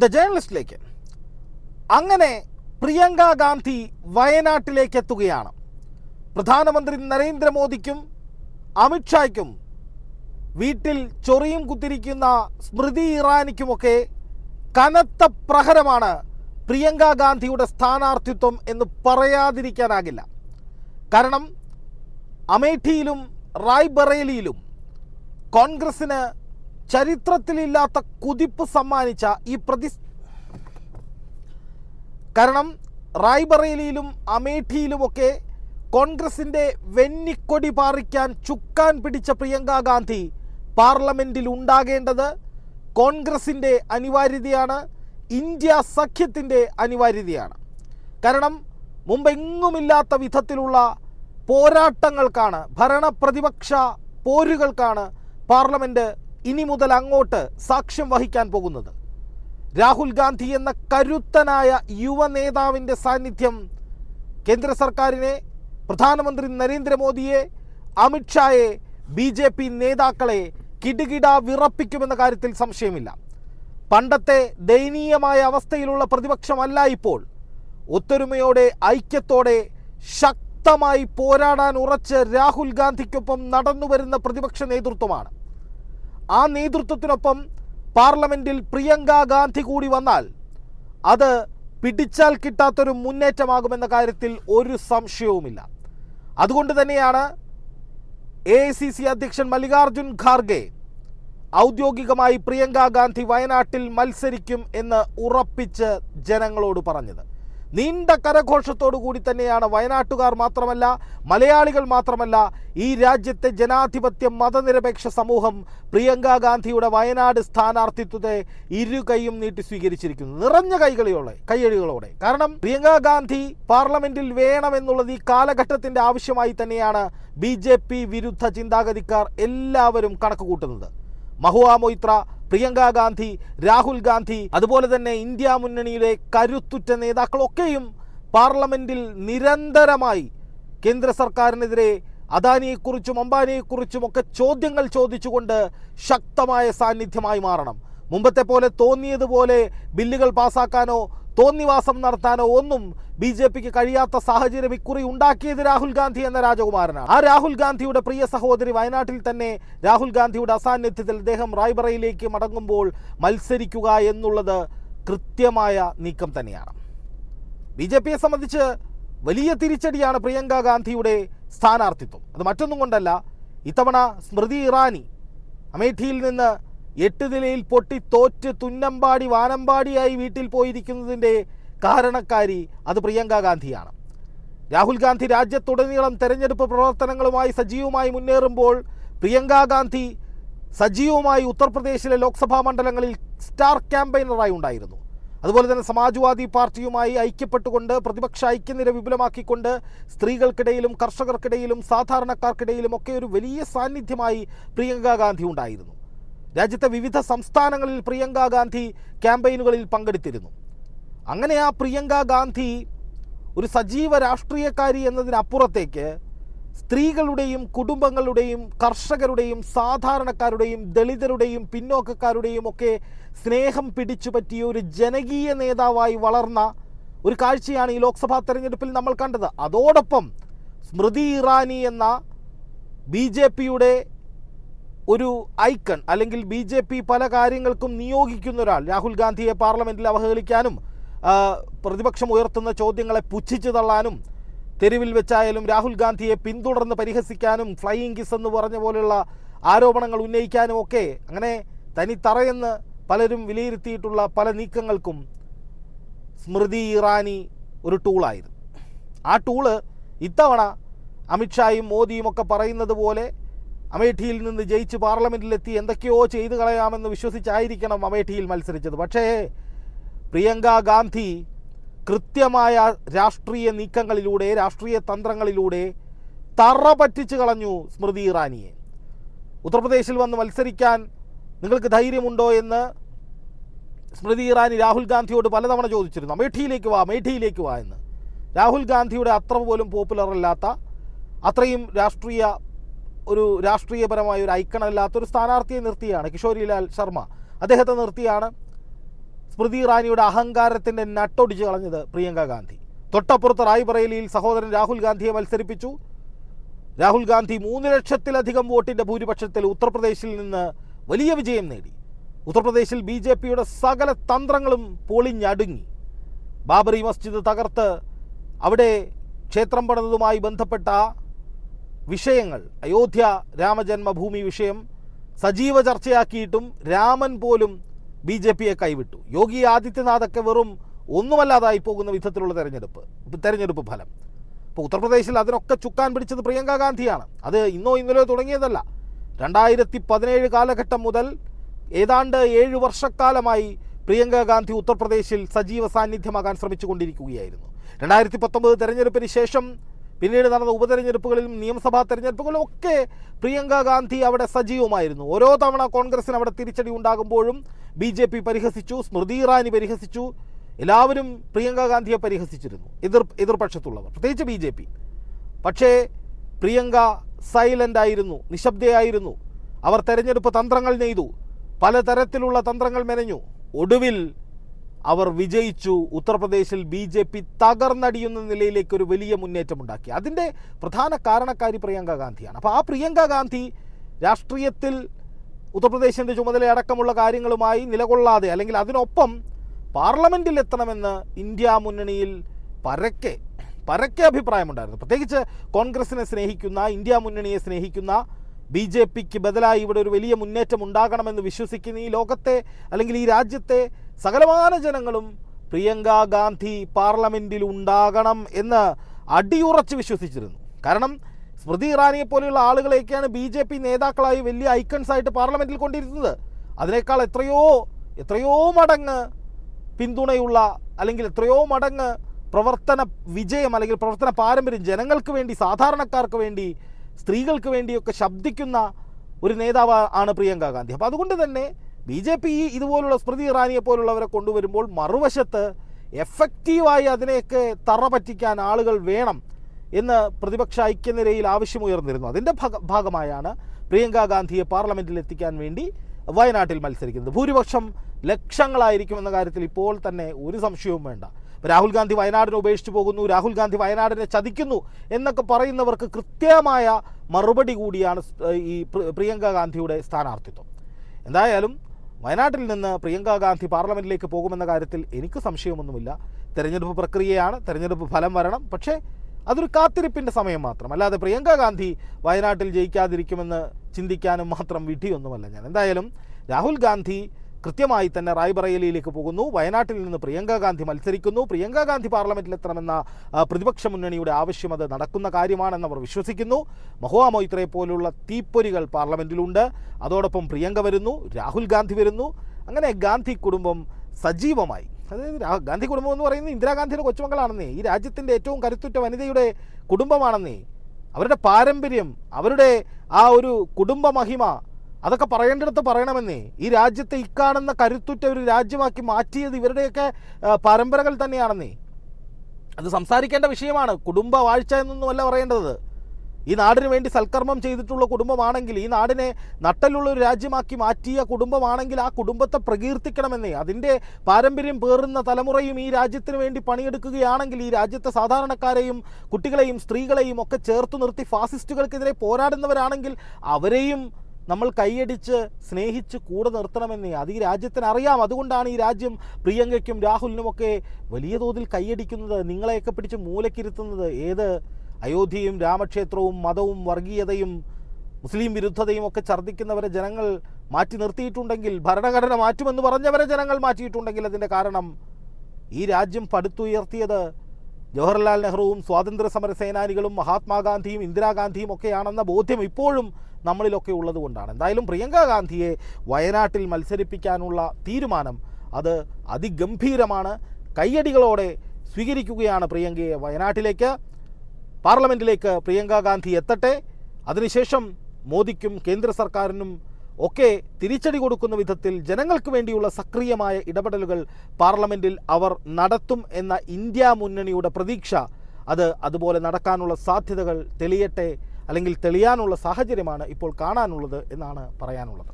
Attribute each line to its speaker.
Speaker 1: The ജേർണലിസ്റ്റിലേക്ക് അങ്ങനെ പ്രിയങ്ക ഗാന്ധി വയനാട്ടിലേക്ക് എത്തുകയാണ്. പ്രധാനമന്ത്രി നരേന്ദ്രമോദിക്കും അമിത്ഷായ്ക്കും വീട്ടിൽ ചൊറിയും കുത്തിരിക്കുന്ന സ്മൃതി ഇറാനിക്കുമൊക്കെ കനത്ത പ്രഹരമാണ് പ്രിയങ്ക ഗാന്ധിയുടെ സ്ഥാനാർത്ഥിത്വം എന്ന് പറയാതിരിക്കാനാകില്ല. കാരണം അമേഠിയിലും റായ്ബറേലിയിലും കോൺഗ്രസിന് ചരിത്രത്തിലില്ലാത്ത കുതിപ്പ് സമ്മാനിച്ച ഈ പ്രതി കാരണം റായ്ബറേലിയിലും അമേഠിയിലുമൊക്കെ കോൺഗ്രസിന്റെ വെന്നിക്കൊടി പാറിക്കാൻ ചുക്കാൻ പിടിച്ച പ്രിയങ്ക ഗാന്ധി പാർലമെന്റിൽ ഉണ്ടാകേണ്ടത് കോൺഗ്രസിന്റെ അനിവാര്യതയാണ് ഇന്ത്യ സഖ്യത്തിന്റെ അനിവാര്യതയാണ്. കാരണം മുമ്പെങ്ങുമില്ലാത്ത വിധത്തിലുള്ള പോരാട്ടങ്ങൾക്കാണ് ഭരണപ്രതിപക്ഷ പോരുകൾക്കാണ് പാർലമെന്റ് ഇനി മുതൽ അങ്ങോട്ട് സാക്ഷ്യം വഹിക്കാൻ പോകുന്നത്. രാഹുൽ ഗാന്ധി എന്ന കരുത്തനായ യുവ നേതാവിന്റെ സാന്നിധ്യം കേന്ദ്ര സർക്കാരിനെ പ്രധാനമന്ത്രി നരേന്ദ്രമോദിയെ അമിത്ഷായെ ബി ജെ പി നേതാക്കളെ കിടുകിട വിറപ്പിക്കുമെന്ന കാര്യത്തിൽ സംശയമില്ല. പണ്ടത്തെ ദയനീയമായ അവസ്ഥയിലുള്ള പ്രതിപക്ഷമല്ല ഇപ്പോൾ. ഒത്തൊരുമയോടെ ഐക്യത്തോടെ ശക്തമായി പോരാടാൻ ഉറച്ച് രാഹുൽ ഗാന്ധിക്കൊപ്പം നടന്നു വരുന്ന പ്രതിപക്ഷ നേതൃത്വമാണ്. ആ നേതൃത്വത്തിനൊപ്പം പാർലമെന്റിൽ പ്രിയങ്ക ഗാന്ധി കൂടി വന്നാൽ അത് പിടിച്ചാൽ കിട്ടാത്തൊരു മുന്നേറ്റമാകുമെന്ന കാര്യത്തിൽ ഒരു സംശയവുമില്ല. അതുകൊണ്ട് തന്നെയാണ് എ സി സി അധ്യക്ഷൻ മല്ലികാർജുൻ ഖാർഗെ ഔദ്യോഗികമായി പ്രിയങ്ക ഗാന്ധി വയനാട്ടിൽ മത്സരിക്കും എന്ന് ഉറപ്പിച്ച് ജനങ്ങളോട് പറഞ്ഞത്. നീണ്ട കരഘോഷത്തോടു കൂടി തന്നെയാണ് വയനാട്ടുകാർ മാത്രമല്ല മലയാളികൾ മാത്രമല്ല ഈ രാജ്യത്തെ ജനാധിപത്യ മതനിരപേക്ഷ സമൂഹം പ്രിയങ്ക ഗാന്ധിയുടെ വയനാട് സ്ഥാനാർത്ഥിത്വത്തെ ഇരു കൈയും നീട്ടി സ്വീകരിച്ചിരിക്കുന്നു. നിറഞ്ഞ കൈകളിയോടെ കൈയഴികളോടെ കാരണം പ്രിയങ്ക ഗാന്ധി പാർലമെന്റിൽ വേണമെന്നുള്ളത് ഈ കാലഘട്ടത്തിന്റെ ആവശ്യമായി തന്നെയാണ് ബി വിരുദ്ധ ചിന്താഗതിക്കാർ എല്ലാവരും കണക്ക് കൂട്ടുന്നത് മഹുവ മൊയ്ത്ര പ്രിയങ്ക ഗാന്ധി രാഹുൽ ഗാന്ധി അതുപോലെ തന്നെ ഇന്ത്യ മുന്നണിയിലെ കരുത്തുറ്റ നേതാക്കളൊക്കെയും പാർലമെന്റിൽ നിരന്തരമായി കേന്ദ്ര സർക്കാരിനെതിരെ അദാനിയെക്കുറിച്ചും അംബാനിയെക്കുറിച്ചും ഒക്കെ ചോദ്യങ്ങൾ ചോദിച്ചുകൊണ്ട് ശക്തമായ സാന്നിധ്യമായി മാറണം. മുമ്പത്തെ പോലെ തോന്നിയതുപോലെ ബില്ലുകൾ പാസാക്കാനോ തോന്നിവാസം നടത്താനോ ഒന്നും ബി ജെ പിക്ക് കഴിയാത്ത സാഹചര്യം ഇക്കുറി ഉണ്ടാക്കിയത് രാഹുൽ ഗാന്ധി എന്ന രാജകുമാരനാണ്. ആ രാഹുൽ ഗാന്ധിയുടെ പ്രിയ സഹോദരി വയനാട്ടിൽ തന്നെ രാഹുൽ ഗാന്ധിയുടെ അസാന്നിധ്യത്തിൽ അദ്ദേഹം റായ്ബറയിലേക്ക് മടങ്ങുമ്പോൾ മത്സരിക്കുക എന്നുള്ളത് കൃത്യമായ നീക്കം തന്നെയാണ്. ബി ജെ പിയെ സംബന്ധിച്ച് വലിയ തിരിച്ചടിയാണ് പ്രിയങ്ക ഗാന്ധിയുടെ സ്ഥാനാർത്ഥിത്വം. അത് മറ്റൊന്നും കൊണ്ടല്ല ഇത്തവണ സ്മൃതി ഇറാനി അമേഠിയിൽ നിന്ന് എട്ട് നിലയിൽ പൊട്ടി തോറ്റ് തുന്നമ്പാടി വാനമ്പാടിയായി വീട്ടിൽ പോയിരിക്കുന്നതിന്റെ കാരണക്കാരി അത് പ്രിയങ്ക ഗാന്ധിയാണ്. രാഹുൽ ഗാന്ധി രാജ്യത്തുടനീളം തെരഞ്ഞെടുപ്പ് പ്രവർത്തനങ്ങളുമായി സജീവമായി മുന്നേറുമ്പോൾ പ്രിയങ്ക ഗാന്ധി സജീവമായി ഉത്തർപ്രദേശിലെ ലോക്സഭാ മണ്ഡലങ്ങളിൽ സ്റ്റാർ ക്യാമ്പയിനറായി ഉണ്ടായിരുന്നു. അതുപോലെ തന്നെ സമാജ്വാദി പാർട്ടിയുമായി ഐക്യപ്പെട്ടുകൊണ്ട് പ്രതിപക്ഷ ഐക്യനിര വിപുലമാക്കിക്കൊണ്ട് സ്ത്രീകൾക്കിടയിലും കർഷകർക്കിടയിലും സാധാരണക്കാർക്കിടയിലും ഒക്കെ ഒരു വലിയ സാന്നിധ്യമായി പ്രിയങ്ക ഗാന്ധി ഉണ്ടായിരുന്നു. രാജ്യത്തെ വിവിധ സംസ്ഥാനങ്ങളിൽ പ്രിയങ്ക ഗാന്ധി ക്യാമ്പയിനുകളിൽ പങ്കെടുത്തിരുന്നു. അങ്ങനെ ആ പ്രിയങ്ക ഗാന്ധി ഒരു സജീവ രാഷ്ട്രീയക്കാരി എന്നതിനപ്പുറത്തേക്ക് സ്ത്രീകളുടെയും കുടുംബങ്ങളുടെയും കർഷകരുടെയും സാധാരണക്കാരുടെയും ദളിതരുടെയും പിന്നോക്കക്കാരുടെയും ഒക്കെ സ്നേഹം പിടിച്ചു പറ്റിയ ഒരു ജനകീയ നേതാവായി വളർന്ന ഒരു കാഴ്ചയാണ് ഈ ലോക്സഭാ തെരഞ്ഞെടുപ്പിൽ നമ്മൾ കണ്ടത്. അതോടൊപ്പം സ്മൃതി ഇറാനി എന്ന ബി ജെ പിയുടെ ഒരു ഐക്കൺ അല്ലെങ്കിൽ ബി ജെ പി പല കാര്യങ്ങൾക്കും നിയോഗിക്കുന്ന ഒരാൾ. രാഹുൽ ഗാന്ധിയെ പാർലമെന്റിൽ അവഹേളിക്കാനും പ്രതിപക്ഷം ഉയർത്തുന്ന ചോദ്യങ്ങളെ പുച്ഛിച്ചു തള്ളാനും തെരുവിൽ വെച്ചായാലും രാഹുൽ ഗാന്ധിയെ പിന്തുടർന്ന് പരിഹസിക്കാനും ഫ്ലൈയിങ് കിസ് എന്ന് പറഞ്ഞ പോലെയുള്ള ആരോപണങ്ങൾ ഉന്നയിക്കാനും ഒക്കെ അങ്ങനെ തനി തറയെന്ന് പലരും വിലയിരുത്തിയിട്ടുള്ള പല നീക്കങ്ങൾക്കും സ്മൃതി ഇറാനി ഒരു ടൂളായിരുന്നു. ആ ടൂൾ ഇത്തവണ അമിത്ഷായും മോദിയും ഒക്കെ പറയുന്നത് പോലെ അമേഠിയിൽ നിന്ന് ജയിച്ച് പാർലമെന്റിലെത്തി എന്തൊക്കെയോ ചെയ്തു കളയാമെന്ന് വിശ്വസിച്ചായിരിക്കണം അമേഠിയിൽ മത്സരിച്ചത്. പക്ഷേ പ്രിയങ്ക ഗാന്ധി കൃത്യമായ രാഷ്ട്രീയ നീക്കങ്ങളിലൂടെ രാഷ്ട്രീയ തന്ത്രങ്ങളിലൂടെ തറ പറ്റിച്ചു കളഞ്ഞു സ്മൃതി ഇറാനിയെ. ഉത്തർപ്രദേശിൽ വന്ന് മത്സരിക്കാൻ നിങ്ങൾക്ക് ധൈര്യമുണ്ടോ എന്ന് സ്മൃതി ഇറാനി രാഹുൽ ഗാന്ധിയോട് പലതവണ ചോദിച്ചിരുന്നു. അമേഠിയിലേക്ക് വാ അമേഠിയിലേക്ക് വാ എന്ന്. രാഹുൽ ഗാന്ധിയുടെ അത്ര പോലും പോപ്പുലർ അല്ലാത്ത അത്രയും രാഷ്ട്രീയ ഒരു രാഷ്ട്രീയപരമായ ഒരു ഐക്കണല്ലാത്ത ഒരു സ്ഥാനാർത്ഥിയെ നിർത്തിയാണ് കിഷോരിലാൽ ശർമ്മ. അദ്ദേഹത്തെ നിർത്തിയാണ് സ്മൃതി ഇറാനിയുടെ അഹങ്കാരത്തിന്റെ നട്ടൊടിച്ച് കളഞ്ഞത് പ്രിയങ്ക ഗാന്ധി. തൊട്ടപ്പുറത്ത് റായ്ബറേലിയിൽ സഹോദരൻ രാഹുൽ ഗാന്ധിയെ മത്സരിപ്പിച്ചു. രാഹുൽ ഗാന്ധി മൂന്ന് ലക്ഷത്തിലധികം വോട്ടിന്റെ ഭൂരിപക്ഷത്തിൽ ഉത്തർപ്രദേശിൽ നിന്ന് വലിയ വിജയം നേടി. ഉത്തർപ്രദേശിൽ ബി ജെ പിയുടെ സകല തന്ത്രങ്ങളും പൊളിഞ്ഞടുങ്ങി. ബാബറി മസ്ജിദ് തകർത്ത് അവിടെ ക്ഷേത്രം പണിതതുമായി ബന്ധപ്പെട്ട വിഷയങ്ങൾ. അയോധ്യ രാമജന്മഭൂമി വിഷയം സജീവ ചർച്ചയാക്കിയിട്ടും രാമൻ പോലും ബി ജെ പിയെ കൈവിട്ടു. യോഗി ആദിത്യനാഥൊക്കെ വെറും ഒന്നുമല്ലാതായി പോകുന്ന വിധത്തിലുള്ള തെരഞ്ഞെടുപ്പ്. തെരഞ്ഞെടുപ്പ് ഫലം. ഇപ്പോൾ ഉത്തർപ്രദേശിൽ അതിനൊക്കെ ചുക്കാൻ പിടിച്ചത് പ്രിയങ്ക ഗാന്ധിയാണ്. അത് ഇന്നോ ഇന്നലെയോ തുടങ്ങിയതല്ല. രണ്ടായിരത്തി പതിനേഴ് കാലഘട്ടം മുതൽ ഏതാണ്ട് ഏഴ് വർഷക്കാലമായി പ്രിയങ്ക ഗാന്ധി ഉത്തർപ്രദേശിൽ സജീവ സാന്നിധ്യമാകാൻ ശ്രമിച്ചുകൊണ്ടിരിക്കുകയായിരുന്നു. രണ്ടായിരത്തി പത്തൊമ്പത് തെരഞ്ഞെടുപ്പിന് ശേഷം പിന്നീട് നടന്ന ഉപതെരഞ്ഞെടുപ്പുകളിലും നിയമസഭാ തെരഞ്ഞെടുപ്പുകളിലും ഒക്കെ പ്രിയങ്ക ഗാന്ധി അവിടെ സജീവമായിരുന്നു. ഓരോ തവണ കോൺഗ്രസിന് അവിടെ തിരിച്ചടി ഉണ്ടാകുമ്പോഴും ബി ജെ പി പരിഹസിച്ചു സ്മൃതി ഇറാനി പരിഹസിച്ചു. എല്ലാവരും പ്രിയങ്ക ഗാന്ധിയെ പരിഹസിച്ചിരുന്നു. എതിർ എതിർപക്ഷത്തുള്ളവർ പ്രത്യേകിച്ച് ബി ജെ പി. പക്ഷേ പ്രിയങ്ക സൈലന്റ് ആയിരുന്നു നിശബ്ദയായിരുന്നു. അവർ തെരഞ്ഞെടുപ്പ് തന്ത്രങ്ങൾ നെയ്തു. പലതരത്തിലുള്ള തന്ത്രങ്ങൾ മെനഞ്ഞു. ഒടുവിൽ അവർ വിജയിച്ചു. ഉത്തർപ്രദേശിൽ ബി ജെ പി തകർന്നടിയുന്ന നിലയിലേക്ക് ഒരു വലിയ മുന്നേറ്റമുണ്ടാക്കി. അതിന്റെ പ്രധാന കാരണക്കാരി പ്രിയങ്ക ഗാന്ധിയാണ്. അപ്പോൾ ആ പ്രിയങ്ക ഗാന്ധി രാഷ്ട്രീയത്തിൽ ഉത്തർപ്രദേശിന്റെ ചുമതലയടക്കമുള്ള കാര്യങ്ങളുമായി നിലകൊള്ളാതെ അല്ലെങ്കിൽ അതിനൊപ്പം പാർലമെന്റിൽ എത്തണമെന്ന് ഇന്ത്യ മുന്നണിയിൽ പരക്കെ പരക്കെ അഭിപ്രായമുണ്ടായിരുന്നു. പ്രത്യേകിച്ച് കോൺഗ്രസിനെ സ്നേഹിക്കുന്ന ഇന്ത്യ മുന്നണിയെ സ്നേഹിക്കുന്ന ബി ജെ പിക്ക് ബദലായി ഇവിടെ ഒരു വലിയ മുന്നേറ്റം ഉണ്ടാകണമെന്ന് വിശ്വസിക്കുന്ന ഈ ലോകത്തെ അല്ലെങ്കിൽ ഈ രാജ്യത്തെ സകലമാന ജനങ്ങളും പ്രിയങ്ക ഗാന്ധി പാർലമെന്റിൽ ഉണ്ടാകണം എന്ന് അടിയുറച്ച് വിശ്വസിച്ചിരുന്നു. കാരണം സ്മൃതി ഇറാനിയെ പോലെയുള്ള ആളുകളെയൊക്കെയാണ് ബി ജെ പി നേതാക്കളായി വലിയ ഐക്കൺസ് ആയിട്ട് പാർലമെന്റിൽ കൊണ്ടിരുന്നത്. അതിനേക്കാൾ എത്രയോ എത്രയോ മടങ്ങ് പിന്തുണയുള്ള അല്ലെങ്കിൽ എത്രയോ മടങ്ങ് പ്രവർത്തന വിജയം അല്ലെങ്കിൽ പ്രവർത്തന പാരമ്പര്യം ജനങ്ങൾക്ക് വേണ്ടി സാധാരണക്കാർക്ക് വേണ്ടി സ്ത്രീകൾക്ക് വേണ്ടിയൊക്കെ ശബ്ദിക്കുന്ന ഒരു നേതാവ് ആണ് പ്രിയങ്ക ഗാന്ധി. അപ്പോൾ അതുകൊണ്ട് തന്നെ ബി ജെ പി ഇതുപോലുള്ള സ്മൃതി ഇറാനിയെ പോലുള്ളവരെ കൊണ്ടുവരുമ്പോൾ മറുവശത്ത് എഫക്റ്റീവായി അതിനെയൊക്കെ തറ പറ്റിക്കാൻ ആളുകൾ വേണം എന്ന് പ്രതിപക്ഷ ഐക്യനിരയിൽ ആവശ്യമുയർന്നിരുന്നു. അതിന്റെ ഭാഗ ഭാഗമായാണ് പ്രിയങ്ക ഗാന്ധിയെ പാർലമെന്റിൽ എത്തിക്കാൻ വേണ്ടി വയനാട്ടിൽ മത്സരിക്കുന്നത്. ഭൂരിപക്ഷം ലക്ഷങ്ങളായിരിക്കുമെന്ന കാര്യത്തിൽ ഇപ്പോൾ തന്നെ ഒരു സംശയവും വേണ്ട. രാഹുൽ ഗാന്ധി വയനാടിനെ ഉപേക്ഷിച്ച് പോകുന്നു രാഹുൽ ഗാന്ധി വയനാടിനെ ചതിക്കുന്നു എന്നൊക്കെ പറയുന്നവർക്ക് കൃത്യമായ മറുപടി കൂടിയാണ് ഈ പ്രിയങ്ക ഗാന്ധിയുടെ സ്ഥാനാർത്ഥിത്വം. എന്തായാലും വയനാട്ടിൽ നിന്ന് പ്രിയങ്ക ഗാന്ധി പാർലമെന്റിലേക്ക് പോകുമെന്ന കാര്യത്തിൽ എനിക്ക് സംശയമൊന്നുമില്ല. തെരഞ്ഞെടുപ്പ് പ്രക്രിയയാണ് തെരഞ്ഞെടുപ്പ് ഫലം വരണം. പക്ഷേ അതൊരു കാത്തിരിപ്പിന്റെ സമയം മാത്രം. അല്ലാതെ പ്രിയങ്ക ഗാന്ധി വയനാട്ടിൽ ജയിക്കാതിരിക്കുമെന്ന് ചിന്തിക്കാനും മാത്രം വിധിയൊന്നുമല്ല ഞാൻ. എന്തായാലും രാഹുൽ ഗാന്ധി കൃത്യമായി തന്നെ റായ്ബറേലിയിലേക്ക് പോകുന്നു. വയനാട്ടിൽ നിന്ന് പ്രിയങ്ക ഗാന്ധി മത്സരിക്കുന്നു. പ്രിയങ്ക ഗാന്ധി പാർലമെന്റിൽ എത്തണമെന്ന പ്രതിപക്ഷ മുന്നണിയുടെ ആവശ്യം അത് നടക്കുന്ന കാര്യമാണെന്ന് അവർ വിശ്വസിക്കുന്നു. മഹുവാ മൊയ്ത്രയെ പോലുള്ള തീപ്പൊരികൾ പാർലമെന്റിലുണ്ട്. അതോടൊപ്പം പ്രിയങ്ക വരുന്നു രാഹുൽ ഗാന്ധി വരുന്നു. അങ്ങനെ ഗാന്ധി കുടുംബം സജീവമായി. അതായത് ഗാന്ധി കുടുംബം എന്ന് പറയുന്നത് ഇന്ദിരാഗാന്ധിയുടെ കൊച്ചുമക്കളാണെന്നേ ഈ രാജ്യത്തിന്റെ ഏറ്റവും കരുത്തുറ്റ വനിതയുടെ കുടുംബമാണെന്നേ. അവരുടെ പാരമ്പര്യം അവരുടെ ആ ഒരു കുടുംബ മഹിമ അതൊക്കെ പറയേണ്ടടുത്ത് പറയണമെന്നേ. ഈ രാജ്യത്തെ ഇക്കാണെന്ന കരുത്തുറ്റ ഒരു രാജ്യമാക്കി മാറ്റിയത് ഇവരുടെയൊക്കെ പരമ്പരകൾ തന്നെയാണെന്നേ. അത് സംസാരിക്കേണ്ട വിഷയമാണ്. കുടുംബ വാഴ്ച എന്നൊന്നുമല്ല പറയേണ്ടത്. ഈ നാടിന് വേണ്ടി സൽക്കർമ്മം ചെയ്തിട്ടുള്ള കുടുംബമാണെങ്കിൽ ഈ നാടിനെ നട്ടലുള്ള ഒരു രാജ്യമാക്കി മാറ്റിയ കുടുംബമാണെങ്കിൽ ആ കുടുംബത്തെ പ്രകീർത്തിക്കണമെന്നേ. അതിന്റെ പാരമ്പര്യം പേറുന്ന തലമുറയും ഈ രാജ്യത്തിന് വേണ്ടി പണിയെടുക്കുകയാണെങ്കിൽ ഈ രാജ്യത്തെ സാധാരണക്കാരെയും കുട്ടികളെയും സ്ത്രീകളെയും ഒക്കെ ചേർത്ത് നിർത്തി ഫാസിസ്റ്റുകൾക്കെതിരെ പോരാടുന്നവരാണെങ്കിൽ അവരെയും നമ്മൾ കൈയടിച്ച് സ്നേഹിച്ച് കൂടെ നിർത്തണമെന്ന് അത് ഈ രാജ്യത്തിന് അറിയാം. അതുകൊണ്ടാണ് ഈ രാജ്യം പ്രിയങ്കയ്ക്കും രാഹുലിനുമൊക്കെ വലിയ തോതിൽ കൈയടിക്കുന്നത് നിങ്ങളെയൊക്കെ പിടിച്ച് മൂലക്കിരുത്തുന്നത്. ഏത് അയോധ്യയും രാമക്ഷേത്രവും മതവും വർഗീയതയും മുസ്ലിം വിരുദ്ധതയും ഒക്കെ ഛർദ്ദിക്കുന്നവരെ ജനങ്ങൾ മാറ്റി നിർത്തിയിട്ടുണ്ടെങ്കിൽ ഭരണഘടന മാറ്റുമെന്ന് പറഞ്ഞവരെ ജനങ്ങൾ മാറ്റിയിട്ടുണ്ടെങ്കിൽ അതിന്റെ കാരണം ഈ രാജ്യം പടുത്തുയർത്തിയത് ജവഹർലാൽ നെഹ്റുവും സ്വാതന്ത്ര്യ സമര സേനാനികളും മഹാത്മാഗാന്ധിയും ഇന്ദിരാഗാന്ധിയും ഒക്കെയാണെന്ന ബോധ്യം ഇപ്പോഴും നമ്മളിലൊക്കെ ഉള്ളതുകൊണ്ടാണ്. എന്തായാലും പ്രിയങ്ക ഗാന്ധിയെ വയനാട്ടിൽ മത്സരിപ്പിക്കാനുള്ള തീരുമാനം അത് അതിഗംഭീരമാണ്. കയ്യടികളോടെ സ്വീകരിക്കുകയാണ് പ്രിയങ്കയെ വയനാട്ടിലേക്ക്. പാർലമെന്റിലേക്ക് പ്രിയങ്ക ഗാന്ധി എത്തട്ടെ. അതിനുശേഷം മോദിക്കും കേന്ദ്ര സർക്കാരിനും ഒക്കെ തിരിച്ചടി കൊടുക്കുന്ന വിധത്തിൽ ജനങ്ങൾക്ക് വേണ്ടിയുള്ള സക്രിയമായ ഇടപെടലുകൾ പാർലമെന്റിൽ അവർ നടത്തും എന്ന ഇന്ത്യ മുന്നണിയുടെ പ്രതീക്ഷ. അത് അതുപോലെ നടക്കാനുള്ള സാധ്യതകൾ തെളിയട്ടെ അല്ലെങ്കിൽ തെളിയാനുള്ള സാഹചര്യമാണ് ഇപ്പോൾ കാണാനുള്ളത് എന്നാണ് പറയാനുള്ളത്.